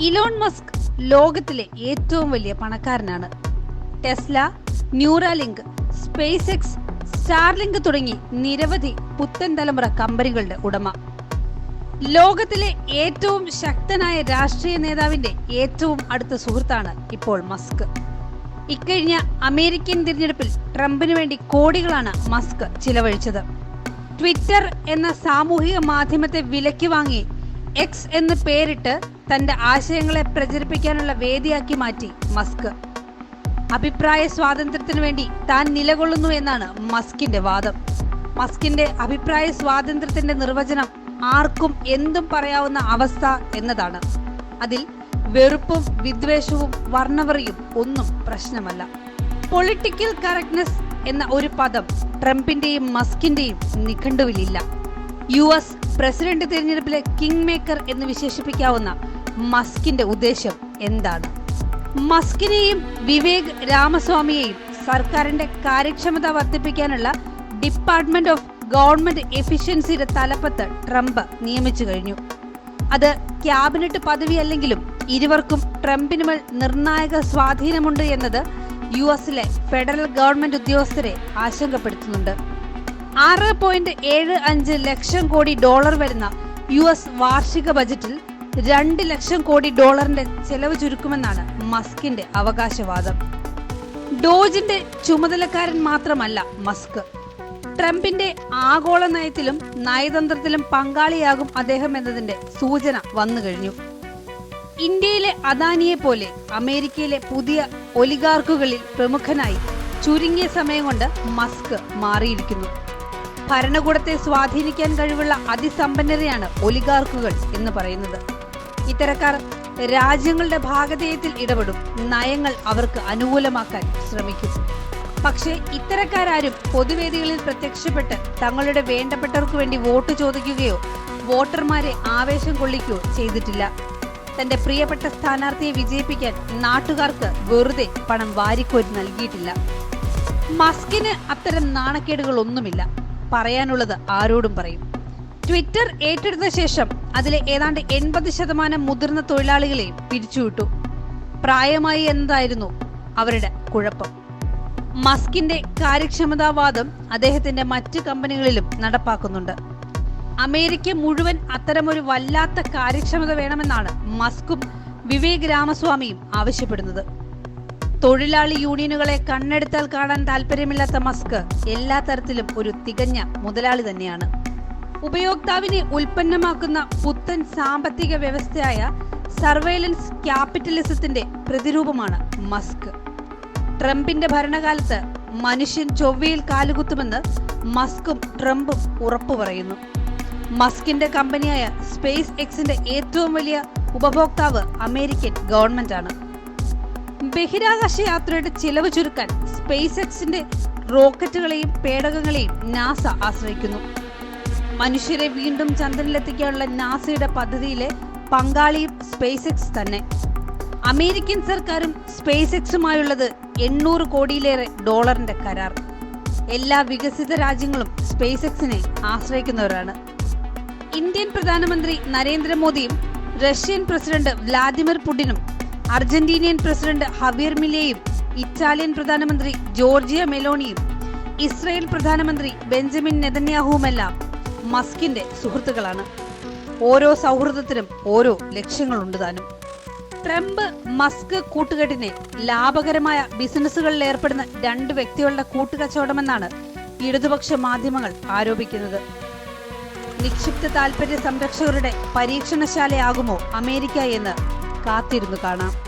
Elon Musk ലോകത്തിലെ ഏറ്റവും വലിയ പണക്കാരനാണ്. Tesla Neuralink Space X Starlink തുടങ്ങി നിരവധി പുത്തൻ തലമുറ കമ്പനികളുടെ ഉടമ. ലോകത്തിലെ ഏറ്റവും ശക്തനായ രാഷ്ട്രീയ നേതാവിന്റെ ഏറ്റവും അടുത്ത സുഹൃത്താണ് ഇപ്പോൾ മസ്ക്. ഇക്കഴിഞ്ഞ അമേരിക്കൻ തിരഞ്ഞെടുപ്പിൽ ട്രംപിന് വേണ്ടി കോടികളാണ് മസ്ക് ചിലവഴിച്ചത്. ട്വിറ്റർ എന്ന സാമൂഹിക മാധ്യമത്തെ വിലയ്ക്ക് വാങ്ങി എക്സ് എന്ന് പേരിട്ട് തന്റെ ആശയങ്ങളെ പ്രചരിപ്പിക്കാനുള്ള വേദിയാക്കി മാറ്റി മസ്ക്. അഭിപ്രായ സ്വാതന്ത്ര്യത്തിനു വേണ്ടി താൻ നിലകൊള്ളുന്നു എന്നാണ് മസ്കിന്റെ വാദം. മസ്കിന്റെ അഭിപ്രായ സ്വാതന്ത്ര്യത്തിന്റെ നിർവചനം ആർക്കും എന്തും പറയാവുന്ന അവസ്ഥ എന്നതാണ്. അതിൽ വെറുപ്പും വിദ്വേഷവും വർണവറിയും ഒന്നും പ്രശ്നമല്ല. പൊളിറ്റിക്കൽ കറക്റ്റ്നെസ് എന്ന ഒരു പദം ട്രംപിന്റെയും മസ്കിന്റെയും നിഘണ്ടുവിലില്ല. യു എസ് പ്രസിഡന്റ് തിരഞ്ഞെടുപ്പിലെ കിങ് മേക്കർ എന്ന് വിശേഷിപ്പിക്കാവുന്ന മസ്കിന്റെ ഉദ്ദേശം എന്താണ്? മസ്കിനെയും വിവേക് രാമസ്വാമിയെയും സർക്കാരിന്റെ കാര്യക്ഷമത വർദ്ധിപ്പിക്കാനുള്ള ഡിപ്പാർട്ട്മെന്റ് ഓഫ് ഗവൺമെന്റ് എഫിഷ്യൻസിയുടെ തലപ്പത്ത് ട്രംപ് നിയമിച്ചു കഴിഞ്ഞു. അത് ക്യാബിനറ്റ് പദവിയല്ലെങ്കിലും ഇരുവർക്കും ട്രംപിനുമേൽ നിർണായക സ്വാധീനമുണ്ട് എന്നത് യു എസിലെ ഫെഡറൽ ഗവൺമെന്റ് ഉദ്യോഗസ്ഥരെ ആശങ്കപ്പെടുത്തുന്നുണ്ട്. ആറ് പോയിന്റ് ഏഴ് അഞ്ച് ലക്ഷം കോടി ഡോളർ വരുന്ന യു എസ് വാർഷിക ബജറ്റിൽ രണ്ട് ലക്ഷം കോടി ഡോളറിന്റെ ചെലവ് ചുരുക്കുമെന്നാണ് മസ്കിന്റെ അവകാശവാദം. ഡോജിന്റെ ചുമതലക്കാരൻ മാത്രമല്ല മസ്ക്. ട്രംപിന്റെ ആഗോള നയത്തിലും നയതന്ത്രത്തിലും പങ്കാളിയാകും അദ്ദേഹം എന്നതിന്റെ സൂചന വന്നു കഴിഞ്ഞു. ഇന്ത്യയിലെ അദാനിയെ പോലെ അമേരിക്കയിലെ പുതിയ ഒലിഗാർക്കുകളിൽ പ്രമുഖനായി ചുരുങ്ങിയ സമയം കൊണ്ട് മസ്ക് മാറിയിരിക്കുന്നു. ഭരണകൂടത്തെ സ്വാധീനിക്കാൻ കഴിവുള്ള അതിസമ്പന്നരെയാണ് ഒലിഗാർക്കുകൾ എന്ന് പറയുന്നത്. ഇത്തരക്കാർ രാജ്യങ്ങളുടെ ഭാഗധേയത്തിൽ ഇടപെടും. നയങ്ങൾ അവർക്ക് അനുകൂലമാക്കാൻ ശ്രമിക്കും. പക്ഷേ ഇത്തരക്കാരും പൊതുവേദികളിൽ പ്രത്യക്ഷപ്പെട്ട് തങ്ങളുടെ വേണ്ടപ്പെട്ടവർക്ക് വേണ്ടി വോട്ട് ചോദിക്കുകയോ വോട്ടർമാരെ ആവേശം കൊള്ളിക്കുകയോ ചെയ്തിട്ടില്ല. തന്റെ പ്രിയപ്പെട്ട സ്ഥാനാർത്ഥിയെ വിജയിപ്പിക്കാൻ നാട്ടുകാർക്ക് വെറുതെ പണം വാരിക്കോരി നൽകിയിട്ടില്ല. മസ്കിന് അത്തരം നാണക്കേടുകളൊന്നുമില്ല. പറയാനുള്ളത് ആരോടും പറയും. ട്വിറ്റർ ഏറ്റെടുത്ത ശേഷം അതിലെ ഏതാണ്ട് എൺപത് ശതമാനം മുതിർന്ന തൊഴിലാളികളെയും പിരിച്ചുവിട്ടു. പ്രായമായി എന്നതായിരുന്നു അവരുടെ കുഴപ്പം. മസ്കിന്റെ കാര്യക്ഷമതാവാദം അദ്ദേഹത്തിന്റെ മറ്റ് കമ്പനികളിലും നടപ്പാക്കുന്നുണ്ട്. അമേരിക്ക മുഴുവൻ അത്തരമൊരു വല്ലാത്ത കാര്യക്ഷമത വേണമെന്നാണ് മസ്കും വിവേക് രാമസ്വാമിയും ആവശ്യപ്പെടുന്നത്. തൊഴിലാളി യൂണിയനുകളെ കണ്ണെടുത്താൽ കാണാൻ താല്പര്യമില്ലാത്ത മസ്ക് എല്ലാ തരത്തിലും ഒരു തികഞ്ഞ മുതലാളി തന്നെയാണ്. ഉപയോക്താവിനെ ഉൽപ്പന്നമാക്കുന്ന പുത്തൻ സാമ്പത്തിക വ്യവസ്ഥയായ സർവൈലൻസ് ക്യാപിറ്റലിസത്തിന്റെ പ്രതിരൂപമാണ് മസ്ക്. ട്രംപിന്റെ ഭരണകാലത്ത് മനുഷ്യൻ ചൊവ്വയിൽ കാലുകുത്തുമെന്ന് മസ്കും ട്രംപും ഉറപ്പു പറയുന്നു. മസ്കിന്റെ കമ്പനിയായ സ്പേസ് എക്സിന്റെ ഏറ്റവും വലിയ ഉപഭോക്താവ് അമേരിക്കൻ ഗവൺമെന്റാണ്. ബഹിരാകാശ യാത്രയുടെ ചിലവ് ചുരുക്കാൻ സ്പേസ് എക്സിന്റെ റോക്കറ്റുകളെയും പേടകങ്ങളെയും നാസ ആശ്രയിക്കുന്നു. മനുഷ്യരെ വീണ്ടും ചന്ദ്രനിലെത്തിക്കാനുള്ള നാസയുടെ പദ്ധതിയിലെ പങ്കാളിയും സ്പേസ് എക്സ് തന്നെ. അമേരിക്കൻ സർക്കാരും സ്പേസ് എക്സുമായുള്ളത് എണ്ണൂറ് കോടിയിലേറെ ഡോളറിന്റെ കരാർ. എല്ലാ വികസിത രാജ്യങ്ങളും സ്പേസ് എക്സിനെ ആശ്രയിക്കുന്നവരാണ്. ഇന്ത്യൻ പ്രധാനമന്ത്രി നരേന്ദ്രമോദിയും റഷ്യൻ പ്രസിഡന്റ് വ്ലാദിമിർ പുടിനും അർജന്റീനിയൻ പ്രസിഡന്റ് ഹബീർ മിലേയും ഇറ്റാലിയൻ പ്രധാനമന്ത്രി ജോർജിയ മെലോണിയും ഇസ്രയേൽ പ്രധാനമന്ത്രി ബെഞ്ചമിൻ നെതന്യാഹുവുമെല്ലാം മസ്കിന്റെ സുഹൃത്തുക്കളാണ്. ഓരോ സൗഹൃദത്തിനും ഓരോ ലക്ഷ്യങ്ങളുണ്ട് താനും. ട്രംപ് മസ്ക് കൂട്ടുകെട്ടിനെ ലാഭകരമായ ബിസിനസ്സുകളിൽ ഏർപ്പെടുന്ന രണ്ട് വ്യക്തികളുടെ കൂട്ടുകച്ചവടമെന്നാണ് ഇടതുപക്ഷ മാധ്യമങ്ങൾ ആരോപിക്കുന്നത്. നിക്ഷിപ്ത താൽപര്യ സംരക്ഷകരുടെ പരീക്ഷണശാലയാകുമോ അമേരിക്ക എന്ന് കാത്തിരുന്നു കാണാം.